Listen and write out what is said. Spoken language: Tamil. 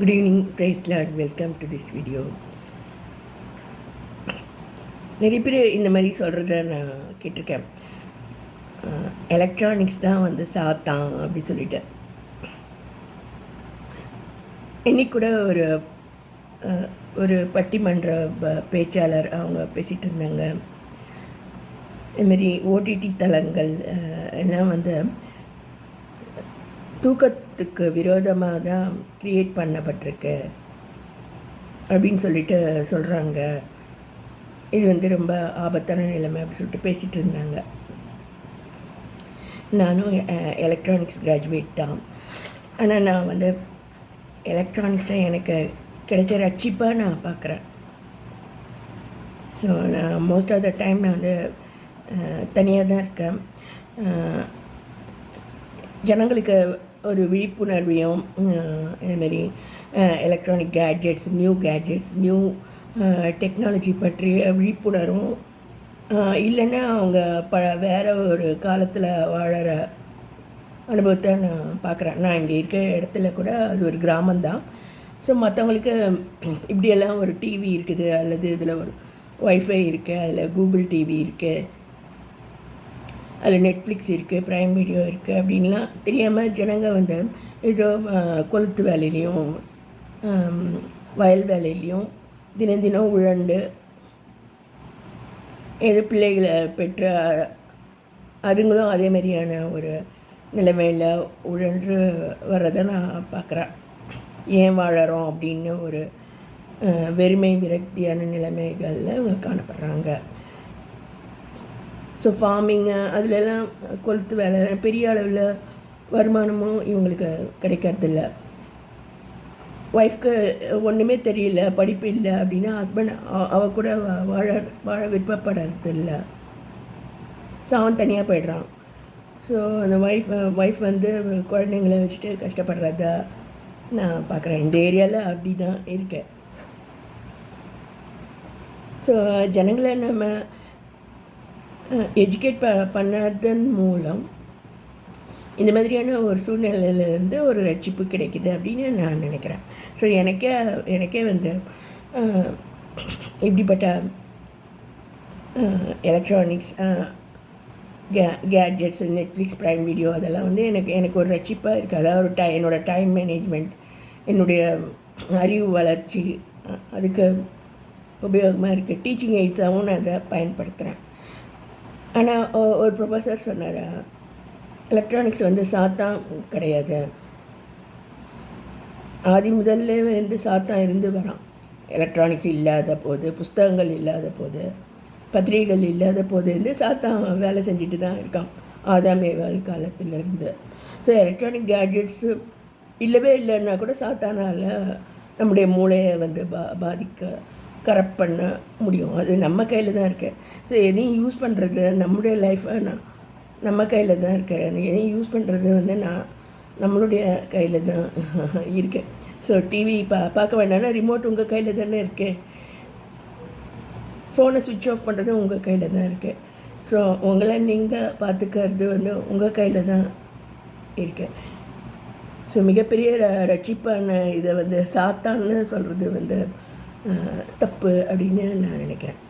Good evening praise Lord welcome to this video நிறைய பேர் இந்த மாதிரி சொல்கிறத நான் கேட்டிருக்கேன். எலக்ட்ரானிக்ஸ் தான் வந்து சாத்தான் அப்படி சொல்லிட்டு. இன்னைக்கு கூட ஒரு ஒரு பட்டிமன்ற ப- பேச்சாளர் அவங்க பேசிகிட்டு இருந்தாங்க. இதுமாரி ஓடிடி தளங்கள் எல்லாம் வந்து தூக்கத்துக்கு விரோதமாக தான் க்ரியேட் பண்ணப்பட்டிருக்கு அப்படின்னு சொல்லிட்டு சொல்கிறாங்க இது வந்து ரொம்ப ஆபத்தான நிலைமை அப்படி சொல்லிட்டு பேசிகிட்டு இருந்தாங்க. நானும் எலக்ட்ரானிக்ஸ் கிராஜுவேட் தான். ஆனால் நான் வந்து எலக்ட்ரானிக்ஸை எனக்கு கிடைச்ச ரட்சிப்பாக நான் பார்க்குறேன். ஸோ நான் மோஸ்ட் ஆஃப் த டைம் நான் வந்து தனியாக தான் இருக்கேன். ஜனங்களுக்கு ஒரு விழிப்புணர்வையும் இதுமாரி electronic gadgets new gadgets new technology பற்றிய விழிப்புணர்வும் இல்லைன்னா அவங்க ப வேறு ஒரு காலத்தில் வாழற அனுபவத்தை நான் பார்க்குறேன். நான் இங்கே இருக்கிற இடத்துல கூட அது ஒரு கிராமந்தான் ஸோ மற்றவங்களுக்கு இப்படியெல்லாம் ஒரு டிவி இருக்குது அல்லது இதில் ஒரு ஒய்ஃபை இருக்குது அதில் கூகுள் டிவி இருக்குது அதில் நெட்ஃப்ளிக்ஸ் இருக்குது ப்ரைம் வீடியோ இருக்குது அப்படின்லாம் தெரியாமல் ஜனங்க வந்து ஏதோ கொளுத்து வேலையிலையும் வயல் வேலையிலையும் தினம் தினம் உழண்டு ஏதோ பிள்ளைகளை பெற்ற அதுங்களும் அதே மாதிரியான ஒரு நிலைமையில் உழன்று வர்றதை நான் பார்க்குறேன். ஏன் வாழறோம் அப்படின்னு ஒரு வெறுமை விரக்தியான நிலைமைகளில் காணப்படுறாங்க. ஸோ ஃபார்மிங்கு uh, அதிலெல்லாம் கொளுத்து வேலை பெரிய அளவில் வருமானமும் இவங்களுக்கு கிடைக்கிறதில்ல. ஒய்ஃப்க்கு ஒன்றுமே தெரியல படிப்பு இல்லை அப்படின்னா ஹஸ்பண்ட் அவ கூட வா- வாழ வாழ விருப்பப்படுறதில்ல. ஸோ அவன் தனியாக போயிடுறான். ஸோ அந்த ஒய்ஃப் ஒய்ஃப் வந்து குழந்தைங்கள வச்சுட்டு கஷ்டப்படுறத நான் பார்க்குறேன். இந்த ஏரியாவில் அப்படி தான் இருக்கேன். ஸோ ஜனங்களை நம்ம எஜுகேட் ப பண்ணதன் மூலம் இந்த மாதிரியான ஒரு சூழ்நிலையிலேருந்து ஒரு ரட்சிப்பு கிடைக்குது அப்படின்னு நான் நினைக்கிறேன். ஸோ எனக்கே எனக்கே வந்து இப்படிப்பட்ட எலக்ட்ரானிக்ஸ் கே கேட்ஜெட்ஸ் நெட்ஃப்ளிக்ஸ் ப்ரைம் வீடியோ அதெல்லாம் வந்து எனக்கு எனக்கு ஒரு ரட்சிப்பாக இருக்குது அதாவது ஒரு டை என்னோடய டைம் மேனேஜ்மெண்ட் என்னுடைய அறிவு வளர்ச்சி அதுக்கு உபயோகமாக இருக்குது டீச்சிங் எய்ட்ஸாகவும் நான் அதை பயன்படுத்துகிறேன் ஆனால் ஒரு ப்ரொஃபஸர் சொன்னார் எலக்ட்ரானிக்ஸ் வந்து சாத்தான் கிடையாது. ஆதி முதல்ல வந்து சாத்தான் இருந்து வரான். எலக்ட்ரானிக்ஸ் இல்லாத போது புஸ்தகங்கள் இல்லாத போது பத்திரிகைகள் இல்லாத போது இருந்து சாத்தான் வேலை செஞ்சுட்டு தான் இருக்கான் ஆதாம் காலத்திலேருந்து ஸோ எலக்ட்ரானிக் கேட்ஜெட்ஸு இல்லவே இல்லைன்னா கூட சாத்தானால் நம்முடைய மூளையை வந்து பா பாதிக்க கரெக்ட் பண்ண முடியும். அது நம்ம கையில் தான் இருக்குது ஸோ எதையும் யூஸ் பண்ணுறது நம்முடைய லைஃப்பை நான் நம்ம கையில் தான் இருக்கேன் எதையும் யூஸ் பண்ணுறது வந்து நான் நம்மளுடைய கையில் தான் இருக்கேன் ஸோ டிவி பா பார்க்க வேண்டாம்னா ரிமோட் உங்கள் கையில் தானே இருக்குது ஃபோனை சுவிட்ச் ஆஃப் பண்ணுறது உங்கள் கையில் தான் இருக்குது ஸோ உங்களை நீங்கள் பார்த்துக்கிறது வந்து உங்கள் கையில் தான் இருக்கேன் ஸோ மிகப்பெரிய ர- ரட்சிப்பான இதை வந்து சாத்தான்னு சொல்கிறது வந்து தப்பு அப்படின்னு நான் நினைக்கிறேன்.